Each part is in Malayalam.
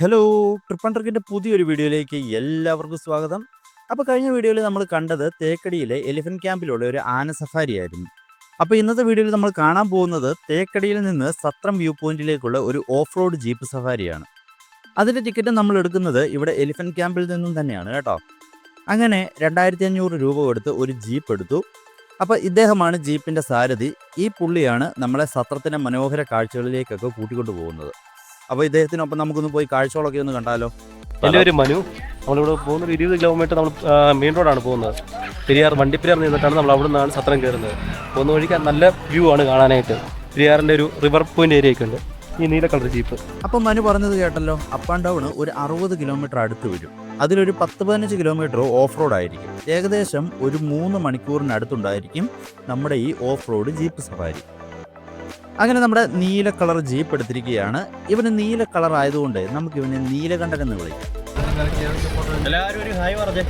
ഹലോ ട്രിപ്പൺ പുതിയൊരു വീഡിയോയിലേക്ക് എല്ലാവർക്കും സ്വാഗതം. അപ്പോൾ കഴിഞ്ഞ വീഡിയോയിൽ നമ്മൾ കണ്ടത് തേക്കടിയിലെ എലിഫന്റ് ക്യാമ്പിലുള്ള ഒരു ആന സഫാരി ആയിരുന്നു. അപ്പോൾ ഇന്നത്തെ വീഡിയോയിൽ നമ്മൾ കാണാൻ പോകുന്നത് തേക്കടിയിൽ നിന്ന് സത്രം വ്യൂ പോയിന്റിലേക്കുള്ള ഒരു ഓഫ് റോഡ് ജീപ്പ് സഫാരിയാണ് അതിന്റെ ടിക്കറ്റ് നമ്മൾ എടുക്കുന്നത് ഇവിടെ എലിഫന്റ് ക്യാമ്പിൽ നിന്നും തന്നെയാണ് കേട്ടോ. അങ്ങനെ രണ്ടായിരത്തി അഞ്ഞൂറ് രൂപ കൊടുത്ത് ഒരു ജീപ്പ് എടുത്തു. അപ്പോൾ ഇദ്ദേഹമാണ് ജീപ്പിന്റെ സാരഥി. ഈ പുള്ളിയാണ് നമ്മളെ സത്രത്തിന്റെ മനോഹര കാഴ്ചകളിലേക്കൊക്കെ കൂട്ടിക്കൊണ്ടു പോകുന്നത് അപ്പോൾ ഇദ്ദേഹത്തിനൊപ്പം നമുക്കൊന്ന് പോയി കാഴ്ചകളൊക്കെ ഒന്ന് കണ്ടാലോ? എന്റെ പേര് മനു. നമ്മളിവിടെ പോകുന്നത് ഒരു ഇരുപത് കിലോമീറ്റർ നമ്മൾ മെയിൻ റോഡാണ് പോകുന്നത്. പെരിയാർ വണ്ടിപ്പെരിയാർ നിന്നിട്ടാണ് നമ്മൾ അവിടെ നിന്നാണ് സത്രം കയറുന്നത്. പോകുന്ന വഴിക്ക് നല്ല വ്യൂ ആണ് കാണാനായിട്ട്. പെരിയാറിന്റെ ഒരു റിവർ പോയിന്റ് ഏരിയ ഒക്കെ ഉണ്ട്. ഈ നീല കളർ ജീപ്പ്. അപ്പം മനു പറഞ്ഞത് കേട്ടല്ലോ അപ്പ് ആൻഡ് ഡൗൺ ഒരു അറുപത് കിലോമീറ്റർ അടുത്ത് വരും. അതിലൊരു പത്ത് പതിനഞ്ച് കിലോമീറ്റർ ഓഫ് റോഡ് ആയിരിക്കും. ഏകദേശം ഒരു മൂന്ന് മണിക്കൂറിനടുത്തുണ്ടായിരിക്കും നമ്മുടെ ഈ ഓഫ് റോഡ് ജീപ്പ് സഫാരി അങ്ങനെ നമ്മുടെ നീല കളർ ജീപ്പ് എടുത്തിരിക്കുകയാണ്. ഇവന് നീല കളർ ആയതുകൊണ്ട് നമുക്ക് ഇവനെ നീലകണ്ഠൻ എന്ന് വിളിക്കാം. എല്ലാവരും ഒരു ഹായ് പറഞ്ഞേ.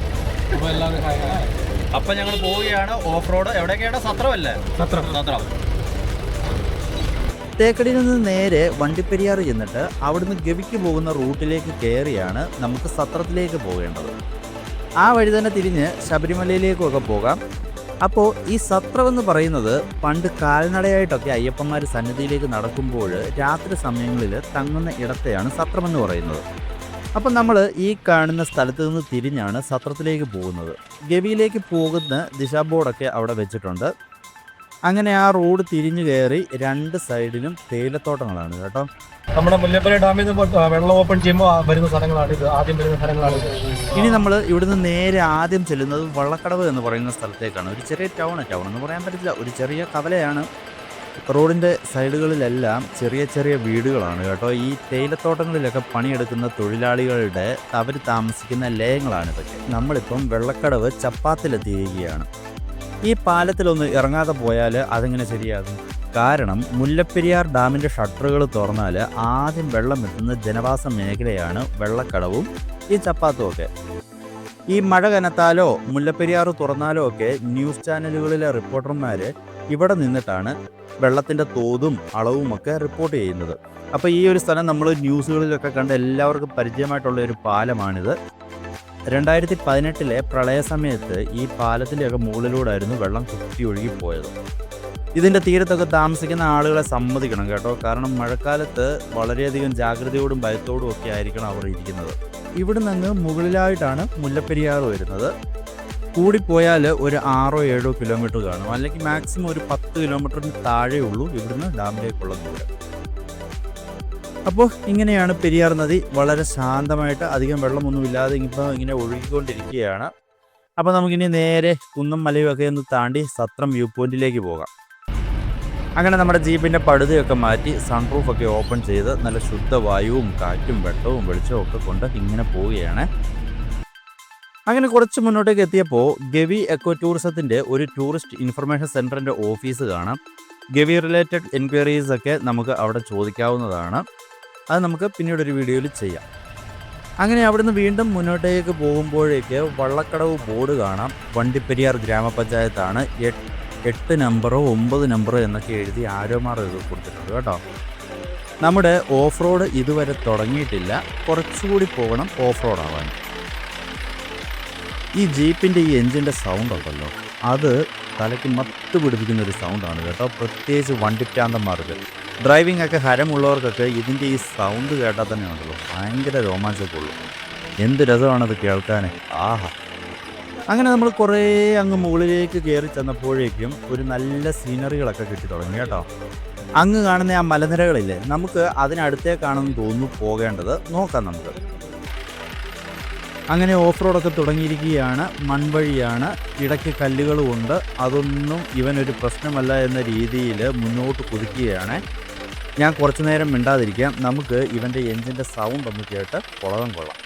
അപ്പൊ ഞങ്ങൾ പോവുകയാണ് ഓഫ് റോഡ്. എവിടെയൊക്കെയാണ് സത്രമല്ലേ? സത്രം. സത്രം. തേക്കടിയിൽ നിന്ന് നേരെ വണ്ടിപ്പെരിയാർ ചെന്നിട്ട് അവിടുന്ന് ഗവിക്ക് പോകുന്ന റൂട്ടിലേക്ക് കയറിയാണ് നമുക്ക് സത്രത്തിലേക്ക് പോകേണ്ടത്. ആ വഴി തന്നെ തിരിഞ്ഞ് ശബരിമലയിലേക്കൊക്കെ പോകാം. അപ്പോൾ ഈ സത്രം എന്ന് പറയുന്നത് പണ്ട് കാൽനടയായിട്ടൊക്കെ അയ്യപ്പന്മാർ സന്നിധിയിലേക്ക് നടക്കുമ്പോൾ രാത്രി സമയങ്ങളിൽ തങ്ങുന്ന ഇടത്തെയാണ് സത്രം എന്ന് പറയുന്നത്. അപ്പം നമ്മൾ ഈ കാണുന്ന സ്ഥലത്ത് നിന്ന് തിരിഞ്ഞാണ് സത്രത്തിലേക്ക് പോകുന്നത്. ഗവിയിലേക്ക് പോകുന്ന ദിശാബോർഡൊക്കെ അവിടെ വെച്ചിട്ടുണ്ട്. അങ്ങനെ ആ റോഡ് തിരിഞ്ഞു കയറി രണ്ട് സൈഡിലും തേയിലത്തോട്ടങ്ങളാണ് കേട്ടോ. നമ്മുടെ മുല്ലപ്പള്ളി ഡാമിൽ നിന്ന് വെള്ളം ഓപ്പൺ ചെയ്യുമ്പോൾ വരുന്ന സ്ഥലങ്ങളാണ് ഇത്. ആദ്യം വരുന്ന സ്ഥലങ്ങളാണ് ഇനി നമ്മൾ ഇവിടുന്ന് നേരെ ആദ്യം ചെല്ലുന്നത് വള്ളക്കടവ് എന്ന് പറയുന്ന സ്ഥലത്തേക്കാണ്. ഒരു ചെറിയ ടൗൺ ടൗൺ എന്ന് പറയാൻ പറ്റില്ല. ഒരു ചെറിയ കവലയാണ്. റോഡിന്റെ സൈഡുകളിലെല്ലാം ചെറിയ ചെറിയ വീടുകളാണ് കേട്ടോ. ഈ തേയിലത്തോട്ടങ്ങളിലൊക്കെ പണിയെടുക്കുന്ന തൊഴിലാളികളുടെ അവർ താമസിക്കുന്ന ലയങ്ങളാണ് ഇതൊക്കെ. നമ്മളിപ്പം വെള്ളക്കടവ് ചപ്പാത്തിലെത്തിയിരിക്കുകയാണ്. ഈ പാലത്തിലൊന്ന് ഇറങ്ങാതെ പോയാൽ അതിങ്ങനെ ശരിയാകും. കാരണം മുല്ലപ്പെരിയാർ ഡാമിന്റെ ഷട്ടറുകൾ തുറന്നാൽ ആദ്യം വെള്ളം എത്തുന്ന ജനവാസ മേഖലയാണ് വെള്ളക്കടവും ഈ ചപ്പാത്തും ഒക്കെ. ഈ മഴ കനത്താലോ മുല്ലപ്പെരിയാർ തുറന്നാലോ ഒക്കെ ന്യൂസ് ചാനലുകളിലെ റിപ്പോർട്ടർമാർ ഇവിടെ നിന്നിട്ടാണ് വെള്ളത്തിന്റെ തോതും അളവും ഒക്കെ റിപ്പോർട്ട് ചെയ്യുന്നത്. അപ്പോൾ ഈ ഒരു സ്ഥലം നമ്മൾ ന്യൂസുകളിലൊക്കെ കണ്ട് എല്ലാവർക്കും പരിചയമായിട്ടുള്ള ഒരു പാലമാണിത്. രണ്ടായിരത്തി പതിനെട്ടിലെ പ്രളയ സമയത്ത് ഈ പാലത്തിന്റെയൊക്കെ മുകളിലൂടായിരുന്നു വെള്ളം കുത്തി ഒഴുകി പോയത് ഇതിന്റെ തീരത്തൊക്കെ താമസിക്കുന്ന ആളുകളെ സമ്മതിക്കണം കേട്ടോ. കാരണം മഴക്കാലത്ത് വളരെയധികം ജാഗ്രതയോടും ഭയത്തോടും ഒക്കെ ആയിരിക്കണം അവർ ഇരിക്കുന്നത്. ഇവിടെ നിന്ന് മുകളിലായിട്ടാണ് മുല്ലപ്പെരിയാർ വരുന്നത്. കൂടിപ്പോയാൽ ഒരു ആറോ ഏഴോ കിലോമീറ്റർ കാണും. അല്ലെങ്കിൽ മാക്സിമം ഒരു പത്ത് കിലോമീറ്ററിന് താഴെ ഉള്ളൂ ഇവിടുന്ന് ഡാമിലേക്കുള്ള ദൂരം. അപ്പോൾ ഇങ്ങനെയാണ് പെരിയാർ നദി വളരെ ശാന്തമായിട്ട് അധികം വെള്ളമൊന്നും ഇല്ലാതെ ഇപ്പോൾ ഇങ്ങനെ ഒഴുകിക്കൊണ്ടിരിക്കുകയാണ്. അപ്പോൾ നമുക്കിനി നേരെ കുന്നും മലയും ഒക്കെ ഒന്ന് താണ്ടി സത്രം വ്യൂ പോയിന്റിലേക്ക് പോകാം. അങ്ങനെ നമ്മുടെ ജീപ്പിന്റെ പടുതയൊക്കെ മാറ്റി സൺറൂഫ് ഒക്കെ ഓപ്പൺ ചെയ്ത് നല്ല ശുദ്ധവായുവും കാറ്റും വെട്ടവും വെളിച്ചവും ഒക്കെ കൊണ്ട് ഇങ്ങനെ പോവുകയാണ്. അങ്ങനെ കുറച്ച് മുന്നോട്ടേക്ക് എത്തിയപ്പോൾ ഗവി എക്കോ ടൂറിസത്തിന്റെ ഒരു ടൂറിസ്റ്റ് ഇൻഫർമേഷൻ സെന്ററിന്റെ ഓഫീസ് കാണാം. ഗവി റിലേറ്റഡ് എൻക്വയറീസ് ഒക്കെ നമുക്ക് അവിടെ ചോദിക്കാവുന്നതാണ്. അത് നമുക്ക് പിന്നീട് ഒരു വീഡിയോയിൽ ചെയ്യാം. അങ്ങനെ അവിടുന്ന് വീണ്ടും മുന്നോട്ടേക്ക് പോകുമ്പോഴേക്ക് വള്ളക്കടവ് ബോർഡ് കാണാം. വണ്ടിപ്പെരിയാർ ഗ്രാമപഞ്ചായത്താണ്. എട്ട് നമ്പറോ ഒമ്പത് നമ്പറോ എന്നൊക്കെ എഴുതി ആരോമാർ ഇത് കൊടുത്തിട്ടുണ്ട് കേട്ടോ. നമ്മുടെ ഓഫ് റോഡ് ഇതുവരെ തുടങ്ങിയിട്ടില്ല. കുറച്ചുകൂടി പോകണം ഓഫ് റോഡ് ആവാൻ. ഈ ജീപ്പിന്റെ ഈ എൻജിന്റെ സൗണ്ട് ഉണ്ടല്ലോ അത് തലയ്ക്ക് മത്ത് പിടിപ്പിക്കുന്ന ഒരു സൗണ്ടാണ് കേട്ടോ. പ്രത്യേകിച്ച് വണ്ടിപ്രാന്തന്മാർക്ക് ഡ്രൈവിംഗ് ഒക്കെ ഹരമുള്ളവർക്കൊക്കെ ഇതിന്റെ ഈ സൗണ്ട് കേട്ടാൽ തന്നെ ഉണ്ടല്ലോ. ഭയങ്കര രോമാഞ്ചമൊക്കെ എന്ത് രസമാണത് കേൾക്കാൻ ആഹാ. അങ്ങനെ നമ്മൾ കുറേ അങ്ങ് മുകളിലേക്ക് കയറി ചെന്നപ്പോഴേക്കും ഒരു നല്ല സീനറികളൊക്കെ കിട്ടി തുടങ്ങി കേട്ടോ. അങ്ങ് കാണുന്ന ആ മലനിരകളില്ലേ നമുക്ക് അതിനടുത്തേക്കാണെന്ന് തോന്നുന്നു പോകേണ്ടത് നോക്കാം നമുക്ക്. അങ്ങനെ ഓഫ് റോഡൊക്കെ തുടങ്ങിയിരിക്കുകയാണ്. മൺവഴിയാണ്. ഇടയ്ക്ക് കല്ലുകളുമുണ്ട്. അതൊന്നും ഇവനൊരു പ്രശ്നമല്ല എന്ന രീതിയിൽ മുന്നോട്ട് കുതിക്കുകയാണ്. ഞാൻ കുറച്ചു നേരം മിണ്ടാതിരിക്കാം. നമുക്ക് ഇവന്റെ എൻജിന്റെ സൗണ്ട് ഒന്ന് കേട്ട് കുളകം കൊള്ളാം.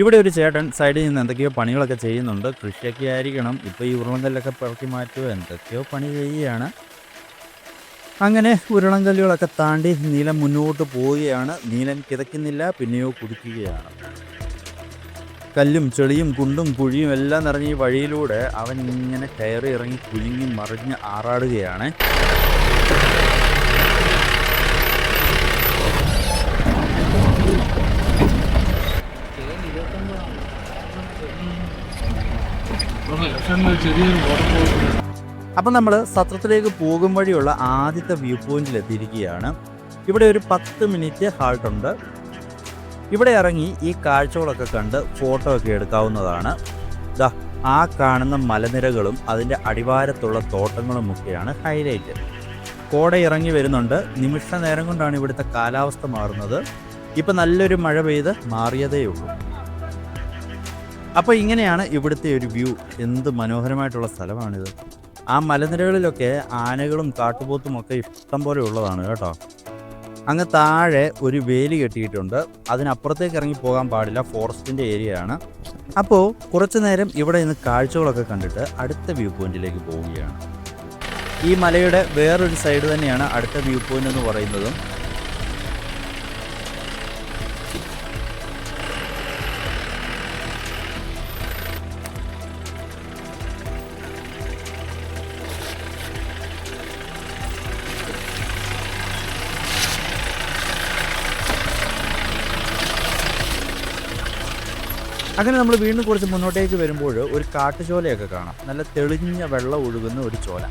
ഇവിടെ ഒരു ചേട്ടൻ സൈഡിൽ നിന്ന് എന്തൊക്കെയോ പണികളൊക്കെ ചെയ്യുന്നുണ്ട്. കൃഷിയൊക്കെ ആയിരിക്കണം. ഇപ്പോൾ ഈ ഉരുളങ്കല്ലൊക്കെ പിറക്കി മാറ്റുമോ എന്തൊക്കെയോ പണി ചെയ്യുകയാണ്. അങ്ങനെ ഉരുളങ്കല്ലുകളൊക്കെ താണ്ടി നീലൻ മുന്നോട്ട് പോവുകയാണ്. നീലൻ കിതയ്ക്കുന്നില്ല പിന്നെയോ കുതിക്കുകയാണ്. കല്ലും ചെളിയും കുണ്ടും കുഴിയും എല്ലാം നിറഞ്ഞ ഈ വഴിയിലൂടെ അവൻ ഇങ്ങനെ കയറി ഇറങ്ങി കുലുങ്ങി മറിഞ്ഞ് ആറാടുകയാണ്. അപ്പം നമ്മൾ സത്രത്തിലേക്ക് പോകും വഴിയുള്ള ആദ്യത്തെ വ്യൂ പോയിന്റിൽ എത്തിയിരിക്കുകയാണ്. ഇവിടെ ഒരു പത്ത് മിനിറ്റ് ഹാൾട്ട് ഉണ്ട്. ഇവിടെ ഇറങ്ങി ഈ കാഴ്ചകളൊക്കെ കണ്ട് ഫോട്ടോ ഒക്കെ എടുക്കാവുന്നതാണ്. ദാ ആ കാണുന്ന മലനിരകളും അതിന്റെ അടിവാരത്തുള്ള തോട്ടങ്ങളും ഒക്കെയാണ് ഹൈലൈറ്റ് കോട ഇറങ്ങി വരുന്നുണ്ട്. നിമിഷ നേരം കൊണ്ടാണ് ഇവിടുത്തെ കാലാവസ്ഥ മാറുന്നത്. ഇപ്പം നല്ലൊരു മഴ പെയ്ത് മാറിയതേ ഉള്ളൂ. അപ്പോൾ ഇങ്ങനെയാണ് ഇവിടുത്തെ ഒരു വ്യൂ. എന്ത് മനോഹരമായിട്ടുള്ള സ്ഥലമാണിത്. ആ മലനിരകളിലൊക്കെ ആനകളും കാട്ടുപോത്തും ഒക്കെ ഇഷ്ടം പോലെ ഉള്ളതാണ് കേട്ടോ. അങ്ങ് താഴെ ഒരു വേലി കെട്ടിയിട്ടുണ്ട്. അതിനപ്പുറത്തേക്ക് ഇറങ്ങി പോകാൻ പാടില്ല. ഫോറസ്റ്റിന്റെ ഏരിയയാണ് അപ്പോൾ കുറച്ചു നേരം ഇവിടെ നിന്ന് കാഴ്ചകളൊക്കെ കണ്ടിട്ട് അടുത്ത വ്യൂ പോയിന്റിലേക്ക് പോവുകയാണ്. ഈ മലയുടെ വേറൊരു സൈഡ് തന്നെയാണ് അടുത്ത വ്യൂ പോയിന്റ് എന്ന് പറയുന്നതും. അങ്ങനെ നമ്മൾ വീണ്ടും കുറച്ച് മുന്നോട്ടേക്ക് വരുമ്പോൾ ഒരു കാട്ടുചോലയൊക്കെ കാണാം. നല്ല തെളിഞ്ഞ വെള്ളം ഒഴുകുന്ന ഒരു ചോല.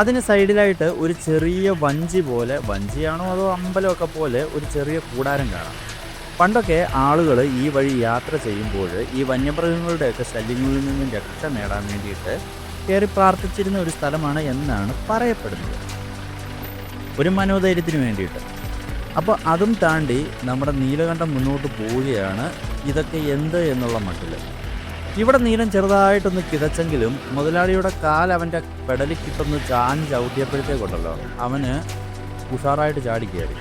അതിന് സൈഡിലായിട്ട് ഒരു ചെറിയ വഞ്ചി പോലെ വഞ്ചിയാണോ അതോ അമ്പലമൊക്കെ പോലെ ഒരു ചെറിയ കൂടാരം കാണാം. പണ്ടൊക്കെ ആളുകൾ ഈ വഴി യാത്ര ചെയ്യുമ്പോൾ ഈ വന്യമൃഗങ്ങളുടെയൊക്കെ ശല്യങ്ങളിൽ നിന്നും രക്ഷ നേടാൻ വേണ്ടിയിട്ട് കയറി പ്രാർത്ഥിച്ചിരുന്ന ഒരു സ്ഥലമാണ് എന്നാണ് പറയപ്പെടുന്നത്. ഒരു മനോധൈര്യത്തിന് വേണ്ടിയിട്ട്. അപ്പോൾ അതും താണ്ടി നമ്മുടെ നീലകണ്ഠം മുന്നോട്ട് പോവുകയാണ്. ഇതൊക്കെ എന്ത് എന്നുള്ള മട്ടിൽ ഇവിടെ നീലം ചെറുതായിട്ടൊന്ന് കിതച്ചെങ്കിലും മുതലാളിയുടെ കാൽ അവന്റെ പെടലിൽ കിട്ടുന്ന ചാഞ്ഞ് ചവിട്ടിയപ്പോഴത്തേക്കുണ്ടല്ലോ അവന് ഉഷാറായിട്ട് ചാടിക്കയറി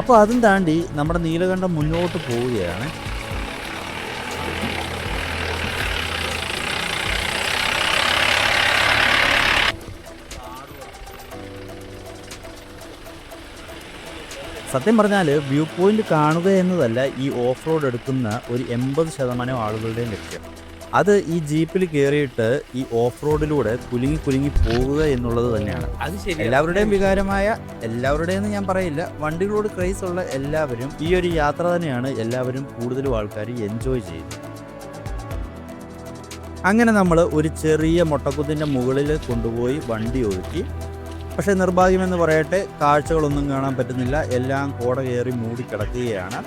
അപ്പോൾ അതും താണ്ടി നമ്മുടെ നീലകണ്ഠം മുന്നോട്ട് പോവുകയാണ്. സത്യം പറഞ്ഞാൽ വ്യൂ പോയിന്റ് കാണുക എന്നതല്ല ഈ ഓഫ് റോഡ് എടുക്കുന്ന ഒരു എൺപത് ശതമാനം ആളുകളുടെയും ലക്ഷ്യം. അത് ഈ ജീപ്പിൽ കയറിയിട്ട് ഈ ഓഫ് റോഡിലൂടെ കുലുങ്ങി കുലുങ്ങി പോവുക എന്നുള്ളത് തന്നെയാണ്. അത് ശരി എല്ലാവരുടെയും വികാരമായ എല്ലാവരുടെയും ഞാൻ പറയില്ല വണ്ടികളോട് ക്രൈസ് ഉള്ള എല്ലാവരും ഈ ഒരു യാത്ര തന്നെയാണ് എല്ലാവരും കൂടുതലും ആൾക്കാർ എൻജോയ് ചെയ്യുന്നത്. അങ്ങനെ നമ്മൾ ഒരു ചെറിയ മൊട്ടക്കുത്തിന്റെ മുകളിൽ കൊണ്ടുപോയി വണ്ടി ഒതുക്കി പക്ഷേ നിർഭാഗ്യമെന്ന് പറയട്ടെ കാഴ്ചകളൊന്നും കാണാൻ പറ്റുന്നില്ല. എല്ലാം കോട കയറി മൂടിക്കിടക്കുകയാണ്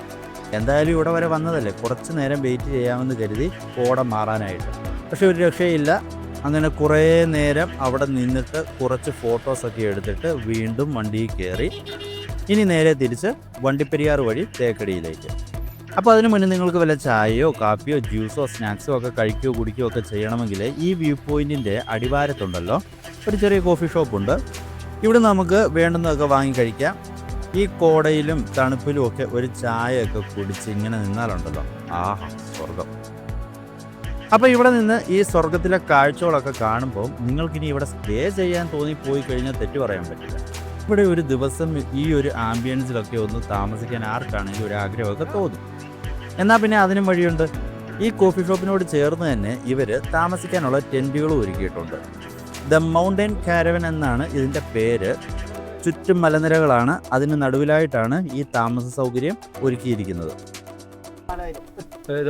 എന്തായാലും ഇവിടെ വരെ വന്നതല്ലേ? കുറച്ച് നേരം വെയിറ്റ് ചെയ്യാമെന്ന് കരുതി കോട മാറാനായിട്ട്. പക്ഷേ ഒരു രക്ഷയില്ല. അങ്ങനെ കുറേ നേരം അവിടെ നിന്നിട്ട് കുറച്ച് ഫോട്ടോസൊക്കെ എടുത്തിട്ട് വീണ്ടും വണ്ടിയിൽ കയറി. ഇനി നേരെ തിരിച്ച് വണ്ടിപ്പെരിയാർ വഴി തേക്കടിയിലേക്ക്. അപ്പോൾ അതിന് മുന്നേ നിങ്ങൾക്ക് വല്ല ചായയോ കാപ്പിയോ ജ്യൂസോ സ്നാക്സോ ഒക്കെ കഴിക്കുകയോ കുടിക്കുകയോ ഒക്കെ ചെയ്യണമെങ്കിൽ ഈ വ്യൂ പോയിന്റിന്റെ അടിവാരത്തുണ്ടല്ലോ. ഒരു ചെറിയ കോഫി ഷോപ്പുണ്ട് ഇവിടെ നമുക്ക് വേണ്ടുന്നതൊക്കെ വാങ്ങി കഴിക്കാം. ഈ കോടയിലും തണുപ്പിലും ഒക്കെ ഒരു ചായയൊക്കെ കുടിച്ച് ഇങ്ങനെ നിന്നാലുണ്ടല്ലോ. ആഹാ സ്വർഗം അപ്പോൾ ഇവിടെ നിന്ന് ഈ സ്വർഗത്തിലെ കാഴ്ചകളൊക്കെ കാണുമ്പോൾ നിങ്ങൾക്കിനി ഇവിടെ സ്റ്റേ ചെയ്യാൻ തോന്നി പോയി കഴിഞ്ഞാൽ തെറ്റു പറയാൻ പറ്റില്ല. ഇവിടെ ഒരു ദിവസം ഈ ഒരു ആംബിയൻസിലൊക്കെ ഒന്ന് താമസിക്കാൻ ആർക്കാണെങ്കിലും ഒരു ആഗ്രഹമൊക്കെ തോന്നും. എന്നാൽ പിന്നെ അതിനും വഴിയുണ്ട്. ഈ കോഫി ഷോപ്പിനോട് ചേർന്ന് തന്നെ ഇവർ താമസിക്കാനുള്ള ടെന്റുകളും ഒരുക്കിയിട്ടുണ്ട്. ദ മൗണ്ടൻ കാരവൻ എന്നാണ് ഇതിന്റെ പേര്. ചുറ്റും മലനിരകളാണ്. അതിന് നടുവിലായിട്ടാണ് ഈ താമസ സൗകര്യം ഒരുക്കിയിരിക്കുന്നത്.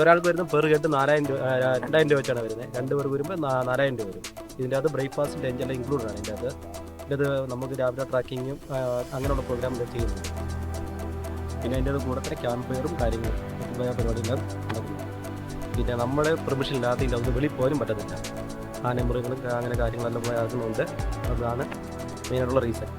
ഒരാൾക്ക് വരുന്ന പെർ കേട്ട് നാലായിരം രൂപ രണ്ടായിരം രൂപ വെച്ചാണ് വരുന്നത്. രണ്ട് പേർ വരുമ്പോൾ നാലായിരം രൂപ വരും. ഇതിന്റെ അകത്ത് ബ്രേക്ക്ഫാസ്റ്റ് ലഞ്ച് എല്ലാം ഇൻക്ലൂഡ് ആണ്. ഇതിന്റെ അകത്ത് ഇതിന്റെ നമുക്ക് രാവിലെ ട്രാക്കിങ്ങും അങ്ങനെയുള്ള പ്രോഗ്രാം ചെയ്യുന്നു പിന്നെ അതിന്റെ അത് കൂടെ തന്നെ ക്യാമ്പ് ഫയറും കാര്യങ്ങളും പരിപാടികളും നടക്കുന്നു പിന്നെ നമ്മുടെ പെർമിഷൻ ഇല്ലാതെ ഇതിന്റെ വെളിയിൽ പോലും പറ്റത്തില്ല. ആനമൃഗങ്ങളും അങ്ങനെ കാര്യങ്ങളെല്ലാം പോയി ആകുന്നുണ്ട് അതാണ് മെയിനായിട്ടുള്ള റീസൺ.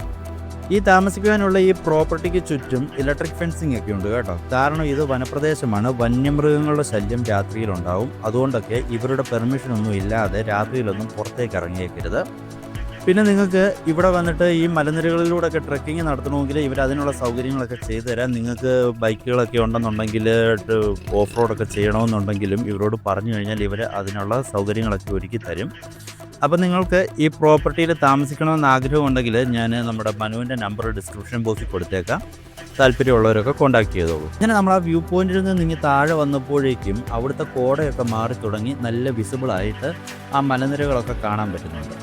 ഈ താമസിക്കുവാനുള്ള ഈ പ്രോപ്പർട്ടിക്ക് ചുറ്റും ഇലക്ട്രിക് ഫെൻസിങ് ഒക്കെ ഉണ്ട് കേട്ടോ. കാരണം ഇത് വനപ്രദേശമാണ്. വന്യമൃഗങ്ങളുടെ ശല്യം രാത്രിയിലുണ്ടാവും അതുകൊണ്ടൊക്കെ ഇവരുടെ പെർമിഷൻ ഒന്നും ഇല്ലാതെ രാത്രിയിലൊന്നും പുറത്തേക്ക് ഇറങ്ങിയേക്കരുത്. പിന്നെ നിങ്ങൾക്ക് ഇവിടെ വന്നിട്ട് ഈ മലനിരകളിലൂടെ ഒക്കെ ട്രെക്കിംഗ് നടത്തണമെങ്കിൽ ഇവർ അതിനുള്ള സൗകര്യങ്ങളൊക്കെ ചെയ്തു തരാം നിങ്ങൾക്ക് ബൈക്കുകളൊക്കെ ഉണ്ടെന്നുണ്ടെങ്കിൽ ഓഫ് റോഡൊക്കെ ചെയ്യണമെന്നുണ്ടെങ്കിലും ഇവരോട് പറഞ്ഞു കഴിഞ്ഞാൽ ഇവർ അതിനുള്ള സൗകര്യങ്ങളൊക്കെ ഒരുക്കി തരും. അപ്പോൾ നിങ്ങൾക്ക് ഈ പ്രോപ്പർട്ടിയിൽ താമസിക്കണമെന്ന് ആഗ്രഹമുണ്ടെങ്കിൽ ഞാൻ നമ്മുടെ മനുവിന്റെ നമ്പർ ഡിസ്ക്രിപ്ഷൻ ബോക്സിൽ കൊടുത്തേക്കാം. താല്പര്യമുള്ളവരൊക്കെ കോൺടാക്ട് ചെയ്തോളൂ. അങ്ങനെ നമ്മൾ ആ വ്യൂ പോയിന്റിൽ നിന്ന് നിങ്ങൾ താഴെ വന്നപ്പോഴേക്കും അവിടുത്തെ കോടയൊക്കെ മാറി തുടങ്ങി നല്ല വിസിബിൾ ആയിട്ട് ആ മലനിരകളൊക്കെ കാണാൻ പറ്റുന്നുണ്ട്.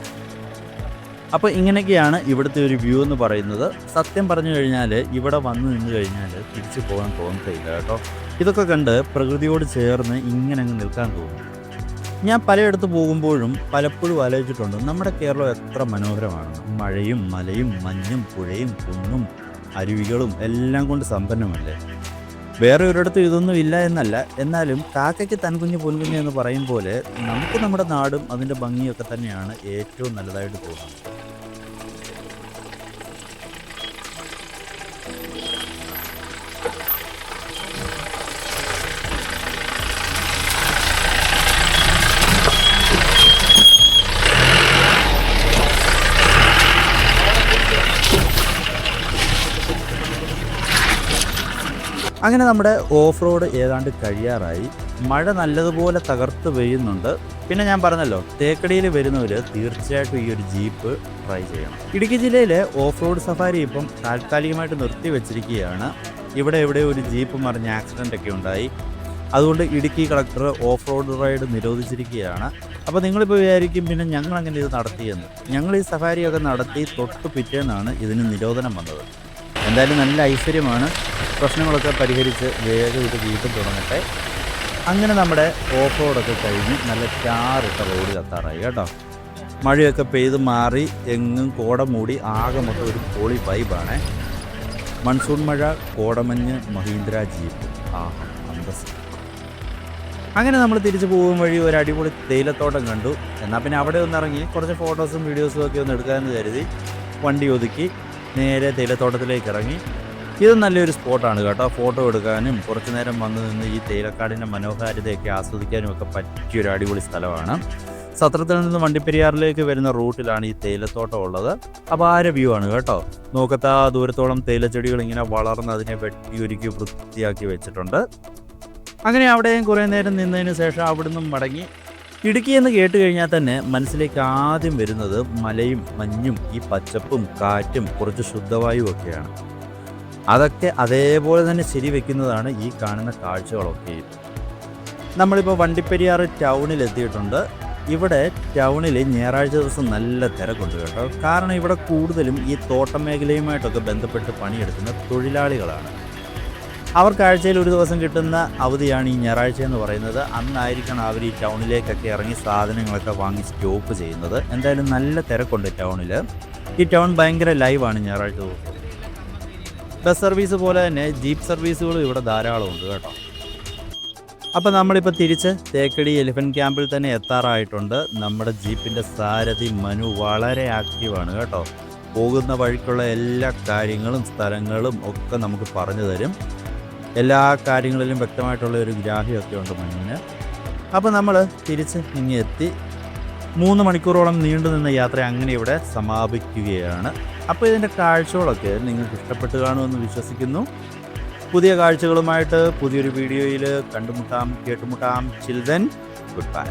അപ്പോൾ ഇങ്ങനെയൊക്കെയാണ് ഇവിടുത്തെ ഒരു വ്യൂ എന്ന് പറയുന്നത്. സത്യം പറഞ്ഞു കഴിഞ്ഞാൽ ഇവിടെ വന്നു നിന്ന് കഴിഞ്ഞാൽ തിരിച്ചു പോകാൻ തോന്നത്തില്ല കേട്ടോ. ഇതൊക്കെ കണ്ട് പ്രകൃതിയോട് ചേർന്ന് ഇങ്ങനെ അങ്ങ് നിൽക്കാൻ തോന്നും. ഞാൻ പലയിടത്ത് പോകുമ്പോഴും പലപ്പോഴും ആലോചിച്ചിട്ടുണ്ട് നമ്മുടെ കേരളം എത്ര മനോഹരമാണ്. മഴയും മലയും മഞ്ഞും പുഴയും കുന്നും അരുവികളും എല്ലാം കൊണ്ട് സമ്പന്നമല്ലേ? വേറെ ഒരിടത്തും ഇതൊന്നും ഇല്ല എന്നല്ല. എന്നാലും കാക്കയ്ക്ക് തൻകുഞ്ഞ് പൊൻകുഞ്ഞ് എന്ന് പറയും പോലെ നമുക്ക് നമ്മുടെ നാടും അതിന്റെ ഭംഗിയൊക്കെ തന്നെയാണ് ഏറ്റവും നല്ലതായിട്ട് തോന്നുന്നത്. അങ്ങനെ നമ്മുടെ ഓഫ് റോഡ് ഏതാണ്ട് കഴിയാറായി. മഴ നല്ലതുപോലെ തകർത്ത് പെയ്യുന്നുണ്ട്. പിന്നെ ഞാൻ പറഞ്ഞല്ലോ തേക്കടിയിൽ വരുന്നവർ തീർച്ചയായിട്ടും ഈ ഒരു ജീപ്പ് ട്രൈ ചെയ്യണം. ഇടുക്കി ജില്ലയിലെ ഓഫ് റോഡ് സഫാരി ഇപ്പം താൽക്കാലികമായിട്ട് നിർത്തി വെച്ചിരിക്കുകയാണ്. ഇവിടെ എവിടെ ഒരു ജീപ്പ് മറിഞ്ഞ ആക്സിഡന്റ് ഒക്കെ ഉണ്ടായി. അതുകൊണ്ട് Idukki collector off road ride നിരോധിച്ചിരിക്കുകയാണ്. അപ്പോൾ നിങ്ങളിപ്പോൾ വിചാരിക്കും പിന്നെ ഞങ്ങൾ അങ്ങനെ ഇത് നടത്തിയെന്ന്? ഞങ്ങൾ ഈ സഫാരിയൊക്കെ നടത്തി തൊട്ട് പിറ്റേന്നാണ് ഇതിന് നിരോധനം വന്നത്. എന്തായാലും നല്ല ഐശ്വര്യമാണ്. പ്രശ്നങ്ങളൊക്കെ പരിഹരിച്ച് വേഗം ഇത് വീട്ടിൽ തുടങ്ങട്ടെ. അങ്ങനെ നമ്മുടെ ഓഫ് റോഡൊക്കെ കഴിഞ്ഞ് നല്ല ചാറിട്ട റോഡ് കത്താറായി കേട്ടോ. മഴയൊക്കെ പെയ്ത് മാറി എങ്ങും കോട മൂടി ആകെ മൊത്തം ഒരു പോളി വൈബാണ്. മൺസൂൺ മഴ കോടമഞ്ഞ് മഹീന്ദ്ര ജീപ്പ്. ആഹാ അങ്ങനെ നമ്മൾ തിരിച്ചു പോകും വഴി ഒരു അടിപൊളി തേയിലത്തോട്ടം കണ്ടു. എന്നാൽ പിന്നെ അവിടെ ഒന്ന് ഇറങ്ങി കുറച്ച് ഫോട്ടോസും വീഡിയോസും ഒക്കെ ഒന്ന് എടുക്കാമെന്ന് കരുതി വണ്ടി ഒതുക്കി. നേരെ തേയിലത്തോട്ടത്തിലേക്ക് ഇറങ്ങി. ഇത് നല്ലൊരു സ്പോട്ടാണ് കേട്ടോ. ഫോട്ടോ എടുക്കാനും കുറച്ച് നേരം വന്നു നിന്ന് ഈ തേയിലക്കാടിന്റെ മനോഹാരിതയൊക്കെ ആസ്വദിക്കാനും ഒക്കെ പറ്റിയൊരു അടിപൊളി സ്ഥലമാണ്. സത്രത്തിൽ നിന്ന് വണ്ടിപ്പെരിയാറിലേക്ക് വരുന്ന റൂട്ടിലാണ് ഈ തേയിലത്തോട്ടം ഉള്ളത്. അപാര വ്യൂ ആണ് കേട്ടോ? നോക്കത്ത ആ ദൂരത്തോളം തേയിലച്ചെടികൾ ഇങ്ങനെ വളർന്ന് അതിനെ വെട്ടി ഒരുക്കി വൃത്തിയാക്കി വെച്ചിട്ടുണ്ട്. അങ്ങനെ അവിടെയും കുറേ നേരം നിന്നതിന് ശേഷം അവിടുന്ന് മടങ്ങി ഇടുക്കി എന്ന് കേട്ട് കഴിഞ്ഞാൽ തന്നെ മനസ്സിലേക്ക് ആദ്യം വരുന്നത് മലയും മഞ്ഞും ഈ പച്ചപ്പും കാറ്റും കുറച്ച് ശുദ്ധവായുവും ഒക്കെയാണ്. അതൊക്കെ അതേപോലെ തന്നെ ശരിവെക്കുന്നതാണ് ഈ കാണുന്ന കാഴ്ചകളൊക്കെ. നമ്മളിപ്പോൾ വണ്ടിപ്പെരിയാർ ടൗണിൽ എത്തിയിട്ടുണ്ട്. ഇവിടെ ടൗണിൽ ഞായറാഴ്ച ദിവസം നല്ല തിരക്കുണ്ട് കേട്ടോ. കാരണം ഇവിടെ കൂടുതലും ഈ തോട്ടം മേഖലയുമായിട്ടൊക്കെ ബന്ധപ്പെട്ട് പണിയെടുക്കുന്ന തൊഴിലാളികളാണ്. അവർക്ക് ആഴ്ചയിൽ ഒരു ദിവസം കിട്ടുന്ന അവധിയാണ് ഈ ഞായറാഴ്ച എന്ന് പറയുന്നത്. അന്നായിരിക്കണം അവർ ഈ ടൗണിലേക്കൊക്കെ ഇറങ്ങി സാധനങ്ങളൊക്കെ വാങ്ങി സ്റ്റോപ്പ് ചെയ്യുന്നത്. എന്തായാലും നല്ല തിരക്കുണ്ട് ടൗണിൽ ഈ ടൗൺ ഭയങ്കര ലൈവാണ് ഞായറാഴ്ച ബസ് സർവീസ് പോലെ തന്നെ ജീപ്പ് സർവീസുകളും ഇവിടെ ധാരാളമുണ്ട് കേട്ടോ. അപ്പോൾ നമ്മളിപ്പോൾ തിരിച്ച് തേക്കടി എലിഫന്റ് ക്യാമ്പിൽ തന്നെ എത്താറായിട്ടുണ്ട്. നമ്മുടെ ജീപ്പിന്റെ സാരഥി മനു വളരെ ആക്റ്റീവാണ് കേട്ടോ. പോകുന്ന വഴിക്കുള്ള എല്ലാ കാര്യങ്ങളും സ്ഥലങ്ങളും ഒക്കെ നമുക്ക് പറഞ്ഞു തരും. എല്ലാ കാര്യങ്ങളിലും വ്യക്തമായിട്ടുള്ള ഒരു ഗ്രാഹ്യമൊക്കെ ഉണ്ട് മണ്ണിന് അപ്പോൾ നമ്മൾ തിരിച്ച് ഇങ്ങനെ എത്തി. മൂന്ന് മണിക്കൂറോളം നീണ്ടു നിന്ന യാത്ര അങ്ങനെ ഇവിടെ സമാപിക്കുകയാണ്. അപ്പോൾ ഇതിന്റെ കാഴ്ചകളൊക്കെ നിങ്ങൾക്ക് ഇഷ്ടപ്പെട്ട് കാണുമെന്ന് വിശ്വസിക്കുന്നു. പുതിയ കാഴ്ചകളുമായിട്ട് പുതിയൊരു വീഡിയോയിൽ കണ്ടുമുട്ടാം കേട്ടുമുട്ടാം. Children good bye